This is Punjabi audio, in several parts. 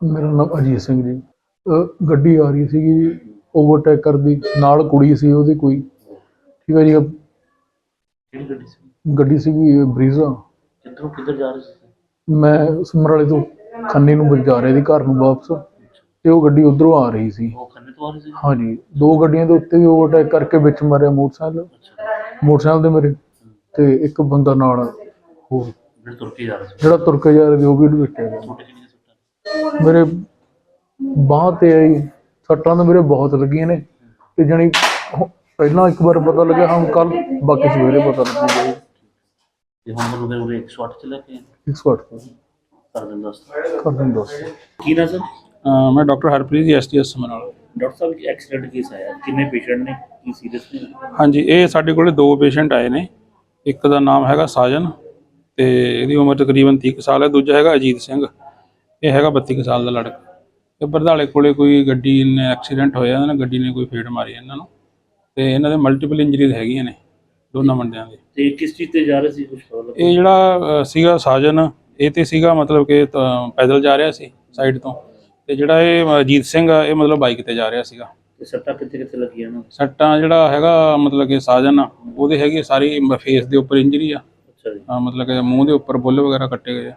ਮੇਰਾ ਨਾਮ ਅਜੀਤ ਸਿੰਘ ਜੀ। ਅਹ ਗੱਡੀ ਆ ਰਹੀ ਸੀਗੀ ਓਵਰਟੇਕ ਕਰਦੀ ਨਾਲ ਕੁੜੀ ਸੀ ਉਹਦੀ ਕੋਈ। ਠੀਕ ਹੈ ਜੀ ਅਹ ਕਿਹੜੀ ਗੱਡੀ ਸੀ? ਗੱਡੀ ਸੀਗੀ ਬਰੀਜ਼ਾ। ਕਿੱਧਰੋਂ ਕਿੱਧਰ ਜਾ ਰਹੇ ਸੀ? ਮੈਂ ਸਮਰਾਲੇ ਤੋਂ ਖੰਨੇ ਨੂੰ ਜਾ ਰਿਹਾ ਸੀ ਘਰ ਨੂੰ ਵਾਪਸ। ਤੇ ਉਹ ਗੱਡੀ ਉਧਰੋਂ ਆ ਰਹੀ ਸੀ। ਉਹ ਖੰਨੇ ਤੋਂ ਆ ਰਹੇ ਸੀ? ਹਾਂਜੀ ਦੋ ਗੱਡੀਆਂ ਦੇ ਉੱਤੇ ਵੀ ਓਵਰਟੇਕ ਕਰਕੇ ਵਿੱਚ ਮਾਰਿਆ ਮੋਟਰਸਾਈਕਲ। ਮੋਟਰਸਾਈਕਲ ਦੇ ਮੇਰੇ ਤੇ ਇੱਕ ਬੰਦਾ ਨਾਲ ਹੋਰ। ਜਿਹੜੇ ਤੁਰ ਕੇ ਜਾ ਰਹੇ ਸੀ। ਜਿਹੜਾ ਤੁਰ ਕੇ ਜਾ ਰਿਹਾ ਸੀ ਉਹ ਵੀ ਲੁੱਟਿਆ ਗਿਆ। ਛੋਟੇ ਸੁੱਟਾਂ ਮੇਰੇ ਬਾਂਹ ਤੇ ਆਈ ਸੱਟਾਂ ਤਾਂ ਮੇਰੇ ਬਹੁਤ ਲੱਗੀਆਂ ਨੇ। ਤੇ ਜਣੀ ਪਹਿਲਾਂ ਇੱਕ ਵਾਰ ਪਤਾ ਲੱਗਿਆ ਹੁਣ ਕੱਲ ਬਾਕੀ ਸਵੇਰੇ ਪਤਾ ਲੱਗੂਗਾ ਜੀ। ਤੇ ਹੁਣ ਮੈਨੂੰ ਫਿਰ ਉਹਦੇ 108 ਚ ਲੈ ਕੇ ਆਏ। 108 ਤੋਂ ਕਰ ਦਿੰਦਾ ਦੱਸ ਕਰ ਦਿੰਦਾ ਦੋਸਤ ਕੀ ਨਾ ਸਰ? ਅਹ ਮੈਂ doctor Harpreet ji STS Samrala doctor ਸਾਹਿਬ ਇੱਕ ਐਕਸੀਡੈਂਟ ਕੇਸ ਆਇਆ? ਕਿੰਨੇ ਪੇਸ਼ੈਂਟ ਨੇ? ਕੀ ਸੀਰੀਅਸ ਨੇ? ਹਾਂਜੀ ਇਹ ਸਾਡੇ ਕੋਲੇ ਦੋ ਪੇਸ਼ੈਂਟ ਆਏ ਨੇ। ਇੱਕ ਦਾ ਨਾਮ ਹੈਗਾ ਸਾਜਨ ਤੇ ਇਹਦੀ ਉਮਰ ਤਕਰੀਬਨ 30 ਕੁ ਸਾਲ ਹੈ ਦੂਜਾ ਹੈਗਾ ਅਜੀਤ ਸਿੰਘ। ਇਹ ਹੈਗਾ 32 ਕੁ ਸਾਲ ਦਾ ਲੜਕਾ। ਤੇ ਬਰਦਾਲੇ ਕੋਲੇ ਕੋਈ ਗੱਡੀ ਨੇ ਐਕਸੀਡੈਂਟ ਹੋਇਆ ਇਹਨਾਂ ਨੇ ਗੱਡੀ ਨੇ ਕੋਈ ਫੇਟ ਮਾਰੀ ਇਹਨਾਂ ਨੂੰ। ਤੇ ਇਹਨਾਂ ਦੇ ਮਲਟੀਪਲ ਇੰਜਰੀਜ਼ ਹੈਗੀਆਂ ਨੇ ਦੋਨਾਂ ਮੁੰਡਿਆਂ ਦੇ। ਤੇ ਕਿਸ ਚੀਜ਼ ਤੇ ਜਾ ਰਹੇ ਸੀ ਕੁਝ ਇਹ ਜਿਹੜਾ ਸੀਗਾ ਸਾਜਨ ਇਹ ਤੇ ਸੀਗਾ ਮਤਲਬ ਕਿ ਪੈਦਲ ਜਾ ਰਿਹਾ ਸੀ ਸਾਈਡ ਤੋਂ। ਤੇ ਜਿਹੜਾ ਇਹ ਅਜੀਤ ਸਿੰਘ ਆ ਇਹ ਮਤਲਬ ਬਾਈਕ ਤੇ ਜਾ ਰਿਹਾ ਸੀਗਾ। ਤੇ ਸੱਟਾਂ ਕਿੱਥੇ ਕਿੱਥੇ ਲੱਗੀਆਂ ਨਾ? ਸੱਟਾਂ ਜਿਹੜਾ ਹੈਗਾ ਮਤਲਬ ਕਿ ਸਾਜਨ ਉਹਦੇ ਹੈਗੀ ਸਾਰੀ ਫੇਸ ਦੇ ਉੱਪਰ ਇੰਜਰੀ ਆ। ਅੱਛਾ ਜੀ। ਮਤਲਬ ਕਿ ਮੂੰਹ ਦੇ ਉੱਪਰ ਬੁੱਲ ਵਗੈਰਾ ਕੱਟੇ ਗਏ ਆ।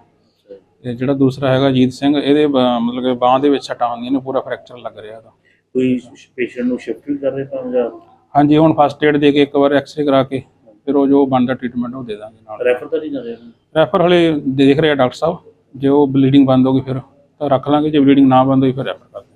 ਤੇ ਜਿਹੜਾ ਦੂਸਰਾ ਹੈਗਾ ਅਜੀਤ ਸਿੰਘ ਇਹਦੇ ਬ- ਮਤਲਬ ਕਿ ਬਾਹ ਦੇ ਵਿੱਚ ਸੱਟਾਂ ਹੁੰਦੀਆਂ ਨੇ ਪੂਰਾ ਫ੍ਰੈਕਚਰ ਲੱਗ ਰਿਹਾ ਇਹਦਾ। ਕੋਈ ਪੇਸ਼ੈਂਟ ਨੂੰ ਸ਼ਿਫਟ ਵੀ ਕਰ ਰਹੇ ਤਾਂ ਜਾਂ? ਹਾਂਜੀ ਹੁਣ ਫਸਟ ਏਡ ਦੇ ਕੇ ਇੱਕ ਵਾਰ ਐਕਸਰੇ ਕਰਾ ਕੇ ਫਿਰ ਉਹ ਜੋ ਬਣਦਾ ਟ੍ਰੀਟਮੈਂਟ ਉਹ ਦੇ ਦਾਂਗੇ ਨਾਲ। ਰੈਫਰ ਤਾਂ ਨਹੀਂ ਕਰ ਰਹੇ? ਰੈਫਰ ਹਲੇ ਦੇਖ ਰਹੇ ਡਾਕਟਰ ਸਾਹਿਬ ਜੇ ਉਹ ਬਲੀਡਿੰਗ ਬੰਦ ਹੋ ਗਈ ਫਿਰ ਤਾਂ ਰੱਖ ਲਾਂਗੇ ਜੇ ਬਲੀਡਿੰਗ ਨਾ ਬੰਦ ਹੋਈ ਫਿਰ ਰੈਫਰ ਕਰ ਦਾਂਗੇ